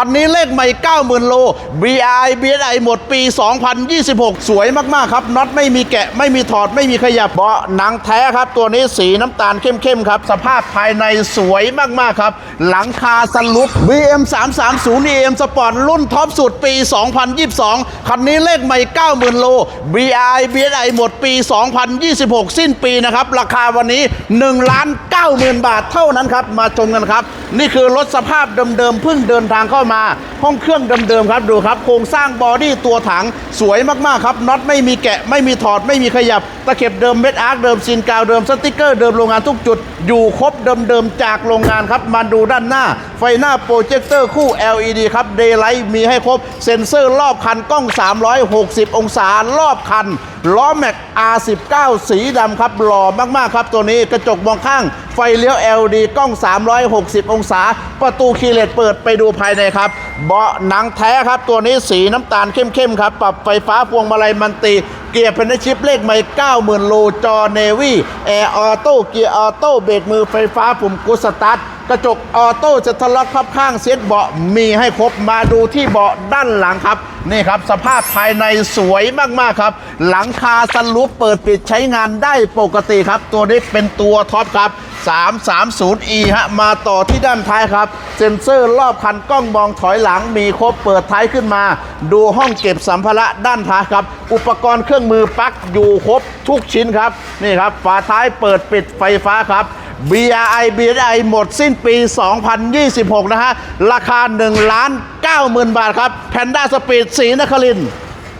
คันนี้เลขใหม่ 90,000 โล BI BSI หมดปี 2026 สวยมาก ๆ ครับน็อตไม่มีแกะไม่มีถอดไม่มีขยับเบาะหนังแท้ครับ ตัวนี้สีน้ำตาลเข้ม ๆ ครับ สภาพภายในสวยมาก ๆ ครับ หลังคาสลุป BM 330 EM Sport รุ่นท็อปสุดปี 2022 คันนี้เลขใหม่ 90,000 โล BI BSI หมดปี 2026 สิ้นปีนะครับ ราคาวันนี้1ล้าน90,000 บาทเท่านั้นครับ มาชมกันครับ นี่คือรถสภาพเดิมๆเพิ่งเดินทางเข้ามาห้องเครื่องเดิมๆครับดูครับ โครงสร้างบอดี้ตัวถังสวยมากๆครับน็อตไม่มีแกะไม่มีถอดไม่มีขยับ ตะเข็บเดิมเม็ดอาร์คเดิมซีนกาวเดิมสติกเกอร์เดิมโรงงานทุกจุด อยู่ครบเดิมๆจากโรงงานครับมาดูด้านหน้า ไฟหน้าโปรเจคเตอร์คู่ LED ครับเดย์ไลท์มีให้ครบ เซ็นเซอร์รอบคันกล้อง 360 องศารอบคันล้อแม็ก R19 สีดำครับหล่อมากๆครับตัวนี้กระจกมองข้าง ไฟเลี้ยว LED กล้อง 360 องศา ประตูคีเลตเปิดไปดูภายในครับเบาะหนังแท้ครับ ตัวนี้สีน้ำตาลเข้มๆครับ ปรับไฟฟ้าพวงมาลัยมันตีเกียร์เพนชิปเลขใหม่ 90,000 โลจอเนวี่แอร์ออโต้เกียร์ออโต้เบรกมือไฟฟ้าปุ่มกุสตาร์ทกระจกออโต้จะทะล็อกพับข้างเซ็ตเบาะมีให้ครบมาดูที่เบาะด้านหลังครับ นี่ครับ สภาพภายในสวยมาก ๆ ครับ หลังคาสลูปเปิดปิดใช้งานได้ปกติครับ ตัวนี้เป็นตัวท็อปครับ 330e ฮะ มาต่อที่ด้านท้ายครับ เซ็นเซอร์รอบคันกล้องมองถอยหลังมีครบเปิดท้ายขึ้นมา ดูห้องเก็บสัมภาระด้านท้ายครับ อุปกรณ์เครื่องมือปลั๊กอยู่ครบทุกชิ้นครับ นี่ครับ ฝาท้ายเปิดปิดไฟฟ้าครับ BRI BRI หมดสิ้นปี 2026 นะฮะ ราคา 1 ล้าน 90,000 บาทครับแพนด้าสปีดสีนครินทร์